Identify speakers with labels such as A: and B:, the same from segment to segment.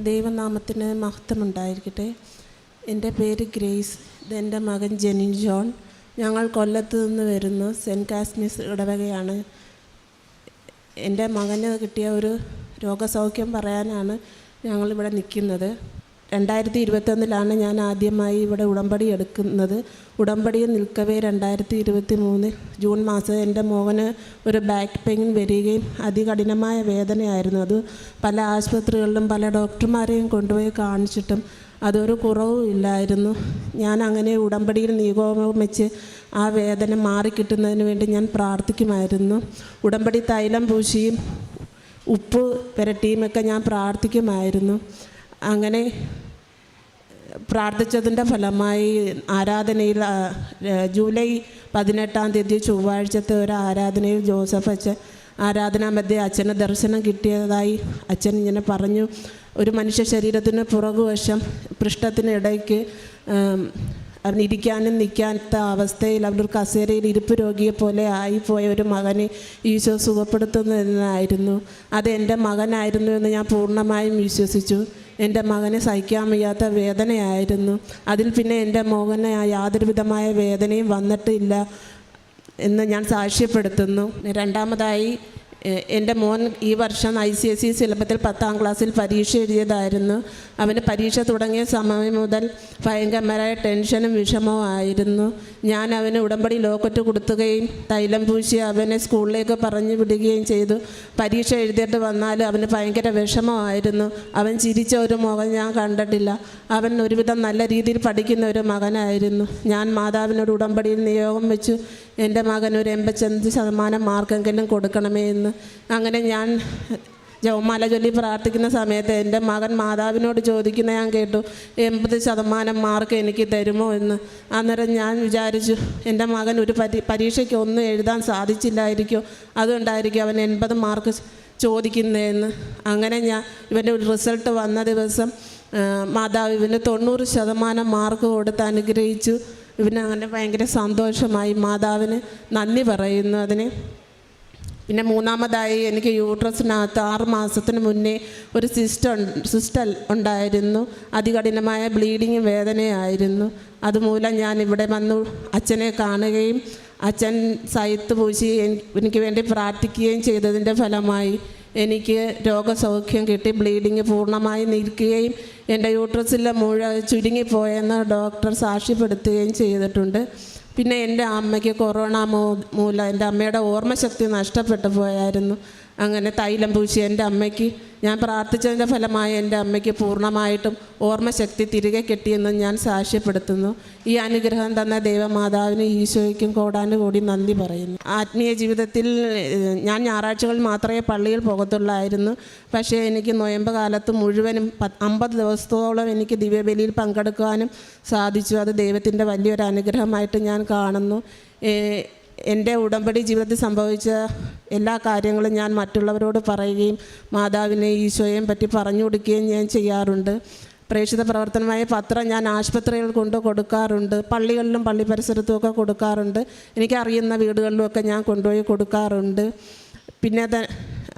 A: ദൈവനാമത്തിന് മഹത്വമുണ്ടായിരിക്കട്ടെ. എന്റെ പേര് ഗ്രേസ്. ഇതെന്റെ മകൻ ജെനിൻ ജോൺ. ഞങ്ങൾ കൊല്ലത്ത് നിന്ന് വരുന്നു സെന്റ് കാസ്മിസ് ഇടവകയാണ്. എന്റെ മകന് കിട്ടിയ ഒരു രോഗസൗഖ്യം പറയാനാണ് ഞങ്ങളിവിടെ നിൽക്കുന്നത്. രണ്ടായിരത്തി ഇരുപത്തൊന്നിലാണ് ഞാൻ ആദ്യമായി ഇവിടെ ഉടമ്പടി എടുക്കുന്നത്. ഉടമ്പടിയിൽ നിൽക്കവേ രണ്ടായിരത്തി ഇരുപത്തി മൂന്നിൽ ജൂൺ മാസം എന്റെ മോഹന് ഒരു ബാക്ക് പെയിൻ വരികയും അതികഠിനമായ വേദനയായിരുന്നു. അത് പല ആശുപത്രികളിലും പല ഡോക്ടർമാരെയും കൊണ്ടുപോയി കാണിച്ചിട്ടും അതൊരു കുറവും ഇല്ലായിരുന്നു. ഞാൻ അങ്ങനെ ഉടമ്പടിയിൽ നിയോഗം വെച്ച് ആ വേദന മാറിക്കിട്ടുന്നതിന് വേണ്ടി ഞാൻ പ്രാർത്ഥിക്കുമായിരുന്നു. ഉടമ്പടി തൈലം പൂശിയും ഉപ്പ് പുരട്ടിയുമൊക്കെ ഞാൻ പ്രാർത്ഥിക്കുമായിരുന്നു. അങ്ങനെ പ്രാർത്ഥിച്ചതിന്റെ ഫലമായി ആരാധനയിൽ ജൂലൈ പതിനെട്ടാം തീയതി ചൊവ്വാഴ്ചത്തെ ഒരു ആരാധനയിൽ ജോസഫ് അച്ഛൻ ആരാധനാ മധ്യേ അച്ഛന് ദർശനം കിട്ടിയതായി അച്ഛൻ ഇങ്ങനെ പറഞ്ഞു. ഒരു മനുഷ്യ ശരീരത്തിന് പുറകുവശം പൃഷ്ഠത്തിന് ഇടയ്ക്ക് ഇരിക്കാനും നിൽക്കാത്ത അവസ്ഥയിൽ അവരൊരു കസേരയിൽ ഇരിപ്പ് രോഗിയെ പോലെ ആയിപ്പോയ ഒരു മകനെ ഈശോ സുഖപ്പെടുത്തുന്നതായിരുന്നു അത് എന്റെ മകനായിരുന്നു എന്ന് ഞാൻ പൂർണമായും വിശ്വസിച്ചു. എന്റെ മകനെ സഹിക്കാൻ വയ്യാത്ത വേദനയായിരുന്നു. അതിൽ പിന്നെ എന്റെ മകന് യാതൊരു വിധമായ വേദനയും വന്നിട്ടില്ല എന്ന് ഞാൻ സാക്ഷ്യപ്പെടുത്തുന്നു. രണ്ടാമതായി എന്റെ മോൻ ഈ വർഷം ഐ സി എസ് ഇ സിലബത്തിൽ പത്താം ക്ലാസ്സിൽ പരീക്ഷ എഴുതിയതായിരുന്നു. അവന് പരീക്ഷ തുടങ്ങിയ സമയം മുതൽ ഭയങ്കരമായ ടെൻഷനും വിഷമവും ആയിരുന്നു. ഞാൻ അവന് ഉടമ്പടി ലോക്കറ്റ് കൊടുത്തുകയും തൈലം പൂശി അവനെ സ്കൂളിലേക്ക് പറഞ്ഞു വിടുകയും ചെയ്തു. പരീക്ഷ എഴുതിയിട്ട് വന്നാൽ അവന് ഭയങ്കര വിഷമമായിരുന്നു. അവൻ ചിരിച്ച ഒരു മുഖം ഞാൻ കണ്ടിട്ടില്ല. അവൻ ഒരുവിധം നല്ല രീതിയിൽ പഠിക്കുന്ന ഒരു മകനായിരുന്നു. ഞാൻ മാതാവിനോട് ഉടമ്പടിയിൽ നിയോഗം വെച്ചു. എന്റെ മകൻ ഒരു എൺപത്തഞ്ച് ശതമാനം മാർക്കെങ്കിലും കൊടുക്കണമേ എന്ന്. അങ്ങനെ ഞാൻ ജവമാല ചൊല്ലി പ്രാർത്ഥിക്കുന്ന സമയത്ത് എന്റെ മകൻ മാതാവിനോട് ചോദിക്കുന്ന ഞാൻ കേട്ടു എൺപത് ശതമാനം മാർക്ക് എനിക്ക് തരുമോ എന്ന്? അന്നേരം ഞാൻ വിചാരിച്ചു എന്റെ മകൻ ഒരു പരി പരീക്ഷയ്ക്ക് ഒന്നും എഴുതാൻ സാധിച്ചില്ലായിരിക്കും? അതുകൊണ്ടായിരിക്കും അവൻ എൺപത് മാർക്ക് ചോദിക്കുന്നതെന്ന് അങ്ങനെ ഞാൻ ഇവന്റെ ഒരു റിസൾട്ട് വന്ന ദിവസം മാതാവ് ഇവന് തൊണ്ണൂറ് ശതമാനം മാർക്ക് കൊടുത്ത് അനുഗ്രഹിച്ചു. ഇവന് അങ്ങനെ ഭയങ്കര സന്തോഷമായി മാതാവിന് നന്ദി പറയുന്നു അതിന്. പിന്നെ മൂന്നാമതായി എനിക്ക് യൂട്രസിനകത്ത് ആറ് മാസത്തിന് മുന്നേ ഒരു സിസ്റ്റർ സിസ്റ്റർ ഉണ്ടായിരുന്നു. അതികഠിനമായ ബ്ലീഡിങ് വേദനയായിരുന്നു. അതുമൂലം ഞാൻ ഇവിടെ വന്നു അച്ഛനെ കാണുകയും അച്ഛൻ സൈത്ത് പൂശി എനിക്ക് വേണ്ടി പ്രാർത്ഥിക്കുകയും ചെയ്തതിന്റെ ഫലമായി. എനിക്ക് രോഗസൗഖ്യം കിട്ടി ബ്ലീഡിങ് പൂർണമായി നിൽക്കുകയും എന്റെ യൂട്രസിലെ മുഴ ചുരുങ്ങിപ്പോയെന്ന് ഡോക്ടർ സാക്ഷ്യപ്പെടുത്തുകയും ചെയ്തിട്ടുണ്ട്. പിന്നെ എന്റെ അമ്മയ്ക്ക് കൊറോണ മൂലം എന്റെ അമ്മയുടെ ഓർമ്മശക്തി നഷ്ടപ്പെട്ടു പോയായിരുന്നു. അങ്ങനെ തൈലം പൂശി എന്റെ അമ്മയ്ക്ക്. ഞാൻ പ്രാർത്ഥിച്ചതിന്റെ ഫലമായി എന്റെ അമ്മയ്ക്ക് പൂർണമായിട്ടും ഓർമ്മശക്തി തിരികെ കിട്ടിയെന്ന് ഞാൻ സാക്ഷ്യപ്പെടുത്തുന്നു. ഈ അനുഗ്രഹം തന്ന ദൈവമാതാവിന് ഈശോയ്ക്കും കോടാനും കൂടി നന്ദി പറയുന്നു. ആത്മീയ ജീവിതത്തിൽ ഞാൻ ഞായറാഴ്ചകളിൽ മാത്രമേ പള്ളിയിൽ പോകത്തുള്ളായിരുന്നു. പക്ഷേ എനിക്ക് നൊയമ്പ് കാലത്ത് മുഴുവനും അമ്പത് ദിവസത്തോളം എനിക്ക് ദിവ്യബലിയിൽ പങ്കെടുക്കുവാനും സാധിച്ചു. അത് ദൈവത്തിന്റെ വലിയൊരു അനുഗ്രഹമായിട്ട് ഞാൻ കാണുന്നു. എന്റെ ഉടമ്പടി ജീവിതത്തിൽ സംഭവിച്ച എല്ലാ കാര്യങ്ങളും ഞാൻ മറ്റുള്ളവരോട് പറയുകയും മാതാവിനെ ഈശോയെയും പറ്റി പറഞ്ഞു കൊടുക്കുകയും ഞാൻ ചെയ്യാറുണ്ട്. പ്രേക്ഷിത പ്രവർത്തനമായ പത്രം ഞാൻ ആശുപത്രികൾ കൊണ്ട് കൊടുക്കാറുണ്ട്. പള്ളികളിലും പള്ളി പരിസരത്തും ഒക്കെ കൊടുക്കാറുണ്ട്. എനിക്കറിയുന്ന വീടുകളിലുമൊക്കെ ഞാൻ കൊണ്ടുപോയി കൊടുക്കാറുണ്ട്. പിന്നെ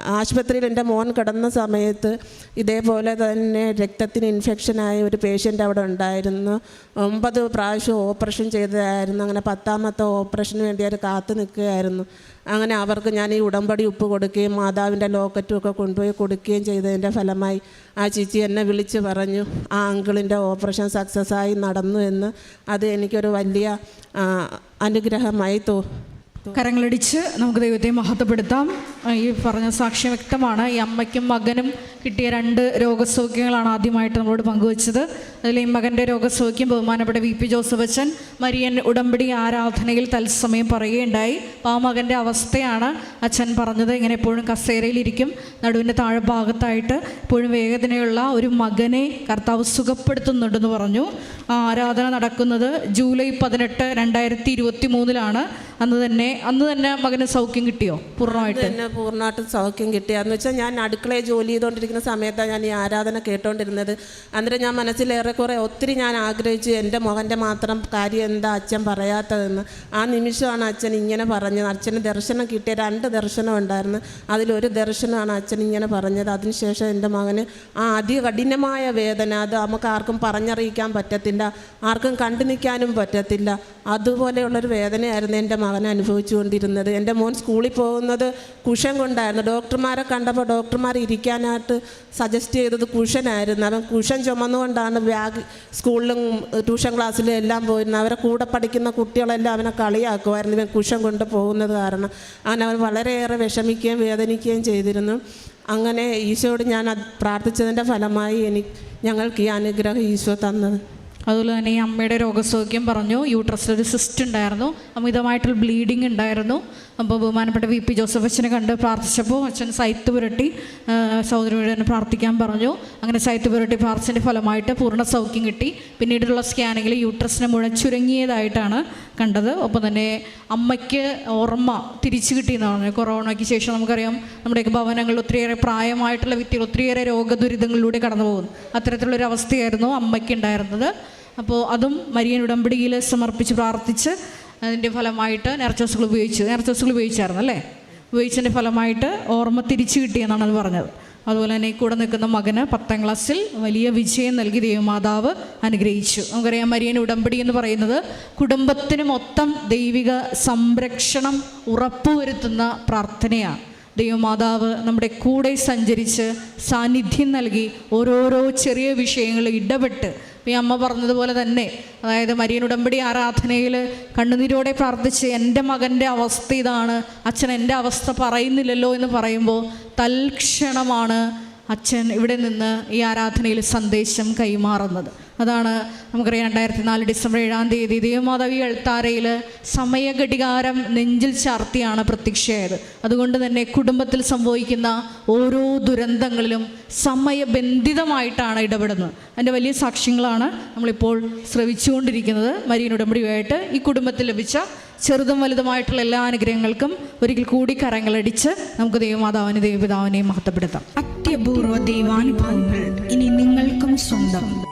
A: ആശുപത്രിയിൽ എന്റെ മോൻ കിടന്ന സമയത്ത് ഇതേപോലെ തന്നെ രക്തത്തിന് ഇൻഫെക്ഷനായ ഒരു പേഷ്യന്റ് അവിടെ ഉണ്ടായിരുന്നു. ഒമ്പത് പ്രാവശ്യം ഓപ്പറേഷൻ ചെയ്തതായിരുന്നു. അങ്ങനെ പത്താമത്തെ ഓപ്പറേഷന് വേണ്ടി അവർ കാത്തു നിൽക്കുകയായിരുന്നു. അങ്ങനെ അവർക്ക് ഞാൻ ഈ ഉടമ്പടി ഉപ്പ് കൊടുക്കുകയും മാതാവിന്റെ ലോക്കറ്റും ഒക്കെ കൊണ്ടുപോയി കൊടുക്കുകയും ചെയ്തതിന്റെ ഫലമായി ആ ചേച്ചി എന്നെ വിളിച്ച് പറഞ്ഞു ആ അങ്കിളിന്റെ ഓപ്പറേഷൻ സക്സസ്സായി നടന്നു എന്ന്. അത് എനിക്കൊരു വലിയ അനുഗ്രഹമായി തോ
B: കരങ്ങളടിച്ച്. നമുക്ക് ദൈവത്തെ മഹത്വപ്പെടുത്താം. ഈ പറഞ്ഞ സാക്ഷ്യം വ്യക്തമാണ്. ഈ അമ്മയ്ക്കും മകനും കിട്ടിയ രണ്ട് രോഗസൗഖ്യങ്ങളാണ് ആദ്യമായിട്ട് നമ്മളോട് പങ്കുവച്ചത്. അതിൽ ഈ മകന്റെ രോഗസൗഖ്യം ബഹുമാനപ്പെട്ട വി പി ജോസഫ് അച്ഛൻ മരിയൻ ഉടമ്പടി ആരാധനയിൽ തത്സമയം പറയുകയുണ്ടായി. ആ മകന്റെ അവസ്ഥയാണ് അച്ഛൻ പറഞ്ഞത്. ഇങ്ങനെ എപ്പോഴും കസേരയിലിരിക്കും. നടുവിന്റെ താഴെ ഭാഗത്തായിട്ട് എപ്പോഴും വേദനയുള്ള ഒരു മകനെ കർത്താവ് സുഖപ്പെടുത്തുന്നുണ്ടെന്ന് പറഞ്ഞു. ആ ആരാധന നടക്കുന്നത് ജൂലൈ പതിനെട്ട് രണ്ടായിരത്തി ഇരുപത്തി മൂന്നിലാണ് അന്ന് തന്നെ അന്ന് തന്നെ മകന് സൗഖ്യം കിട്ടിയോ? പൂർണമായിട്ട്?
A: എന്നെ പൂർണമായിട്ടും സൗഖ്യം കിട്ടിയാന്ന് വെച്ചാൽ ഞാൻ അടുക്കളയിൽ ജോലി ചെയ്തുകൊണ്ടിരിക്കുന്ന സമയത്താണ് ഞാൻ ഈ ആരാധന കേട്ടോണ്ടിരുന്നത്. അന്നേരം ഞാൻ മനസ്സിലേറെക്കുറെ ഒത്തിരി ഞാൻ ആഗ്രഹിച്ചു എന്റെ മകന്റെ മാത്രം കാര്യം എന്താ അച്ഛൻ പറയാത്തതെന്ന്? ആ നിമിഷമാണ് അച്ഛൻ ഇങ്ങനെ പറഞ്ഞത്. അച്ഛന് ദർശനം കിട്ടിയ രണ്ട് ദർശനം ഉണ്ടായിരുന്നു. അതിലൊരു ദർശനമാണ് അച്ഛൻ ഇങ്ങനെ പറഞ്ഞത്. അതിനുശേഷം എന്റെ മകന് ആ അതികഠിനമായ വേദന അത് നമുക്ക് ആർക്കും പറഞ്ഞറിയിക്കാൻ പറ്റത്തില്ല ആർക്കും കണ്ടു നിൽക്കാനും പറ്റത്തില്ല. അതുപോലെയുള്ളൊരു വേദനയായിരുന്നു എന്റെ മകൻ അനുഭവിച്ചുകൊണ്ടിരുന്നത് എന്റെ മോൻ സ്കൂളിൽ പോകുന്നത് കുഷൻ കൊണ്ടായിരുന്നു. ഡോക്ടർമാരെ കണ്ടപ്പോൾ ഡോക്ടർമാർ ഇരിക്കാനായിട്ട് സജസ്റ്റ് ചെയ്തത് കുഷനായിരുന്നു. അവൻ കുഷൻ ചുമന്നുകൊണ്ടാണ് ബാഗ് സ്കൂളിലും ട്യൂഷൻ ക്ലാസ്സിലും എല്ലാം പോയിരുന്നത്. അവരെ കൂടെ പഠിക്കുന്ന കുട്ടികളെല്ലാം അവനെ കളിയാക്കുമായിരുന്നു. ഇവൻ കുഷൻ കൊണ്ട് പോകുന്നത് കാരണം അങ്ങനെ അവൻ വളരെയേറെ വിഷമിക്കുകയും വേദനിക്കുകയും ചെയ്തിരുന്നു. അങ്ങനെ ഈശോയോട് ഞാൻ പ്രാർത്ഥിച്ചതിന്റെ ഫലമായി എനിക്ക് ഞങ്ങൾക്ക് ഈ അനുഗ്രഹം ഈശോ തന്നത്.
B: അതുപോലെ തന്നെ ഈ അമ്മയുടെ രോഗസൗഖ്യം പറഞ്ഞു. യൂട്രസിൽ ഒരു സിസ്റ്റ് ഉണ്ടായിരുന്നു. അമിതമായിട്ടുള്ള ബ്ലീഡിങ് ഉണ്ടായിരുന്നു. അപ്പോൾ ബഹുമാനപ്പെട്ട വി പി ജോസഫ് അച്ഛനെ കണ്ട് പ്രാർത്ഥിച്ചപ്പോൾ അച്ഛൻ സൈത്ത് പുരട്ടി ആ, തന്നെ പ്രാർത്ഥിക്കാൻ പറഞ്ഞു. അങ്ങനെ സൈത്ത് പുരട്ടി പ്രാർത്ഥിച്ചതിന്റെ ഫലമായിട്ട് പൂർണ സൗഖ്യം കിട്ടി. പിന്നീടുള്ള സ്കാനിങ്ങിൽ യൂട്രസിനെ മുഴുവൻ ചുരുങ്ങിയതായിട്ടാണ് കണ്ടത്. ഒപ്പം തന്നെ അമ്മയ്ക്ക് ഓർമ്മ തിരിച്ചു കിട്ടിയെന്നാണ്. കൊറോണയ്ക്ക് ശേഷം നമുക്കറിയാം നമ്മുടെയൊക്കെ ഭവനങ്ങളിൽ ഒത്തിരിയേറെ പ്രായമായിട്ടുള്ള വ്യക്തികൾ ഒത്തിരിയേറെ രോഗദുരിതങ്ങളിലൂടെ കടന്നു പോകുന്നു. അത്തരത്തിലുള്ളൊരു അവസ്ഥയായിരുന്നു അമ്മയ്ക്ക് ഉണ്ടായിരുന്നത്. അപ്പോൾ അതും മരിയൻ ഉടമ്പടിയിൽ സമർപ്പിച്ച് പ്രാർത്ഥിച്ച് അതിന്റെ ഫലമായിട്ട് നേർച്ചോസുകൾ ഉപയോഗിച്ചു നേർച്ചോസുകൾ ഉപയോഗിച്ചായിരുന്നു അല്ലേ? ഉപയോഗിച്ചതിന്റെ ഫലമായിട്ട് ഓർമ്മ തിരിച്ചു കിട്ടിയെന്നാണ് അത് പറഞ്ഞത്. അതുപോലെ തന്നെ കൂടെ നിൽക്കുന്ന മകന് പത്താം ക്ലാസ്സിൽ വലിയ വിജയം നൽകി ദൈവമാതാവ് അനുഗ്രഹിച്ചു. നമുക്കറിയാം മരിയൻ ഉടമ്പടി എന്ന് പറയുന്നത് കുടുംബത്തിന് മൊത്തം ദൈവിക സംരക്ഷണം ഉറപ്പുവരുത്തുന്ന പ്രാർത്ഥനയാണ്. ദൈവമാതാവ് നമ്മുടെ കൂടെ സഞ്ചരിച്ച് സാന്നിധ്യം നൽകി ഓരോരോ ചെറിയ വിഷയങ്ങൾ ഇടപെട്ട് ഈ അമ്മ പറഞ്ഞതുപോലെ തന്നെ. അതായത് മരിയൻ ഉടമ്പടി ആരാധനയിൽ കണ്ണുനീരോടെ പ്രാർത്ഥിച്ച് എന്റെ മകന്റെ അവസ്ഥ ഇതാണ്. അച്ഛൻ എന്റെ അവസ്ഥ പറയുന്നില്ലല്ലോ എന്ന് പറയുമ്പോൾ തൽക്ഷണമാണ് അച്ഛൻ ഇവിടെ നിന്ന് ഈ ആരാധനയിൽ സന്ദേശം കൈമാറുന്നത്. അതാണ് നമുക്കറിയാം രണ്ടായിരത്തി നാല് ഡിസംബർ ഏഴാം തീയതി ദൈവമാതാവി എഴുത്താരയിൽ സമയഘടികാരം നെഞ്ചിൽ ചാർത്തിയാണ് പ്രത്യക്ഷയായത്. അതുകൊണ്ട് തന്നെ കുടുംബത്തിൽ സംഭവിക്കുന്ന ഓരോ ദുരന്തങ്ങളിലും സമയബന്ധിതമായിട്ടാണ് ഇടപെടുന്നത്. അതിന്റെ വലിയ സാക്ഷ്യങ്ങളാണ് നമ്മളിപ്പോൾ ശ്രവിച്ചുകൊണ്ടിരിക്കുന്നത്. മരിയൻ ഉടമ്പടിയുമായിട്ട് ഈ കുടുംബത്തിൽ ലഭിച്ച ചെറുതും വലുതുമായിട്ടുള്ള എല്ലാ അനുഗ്രഹങ്ങൾക്കും ഒരിക്കൽ കൂടി കരങ്ങളടിച്ച് നമുക്ക് ദൈവമാതാവിനെ ദൈവപിതാവിനെയും മഹത്വപ്പെടുത്താം.
C: അത്യപൂർവ ദൈവാനുഭവങ്ങൾ ഇനി നിങ്ങൾക്കും സ്വന്തം.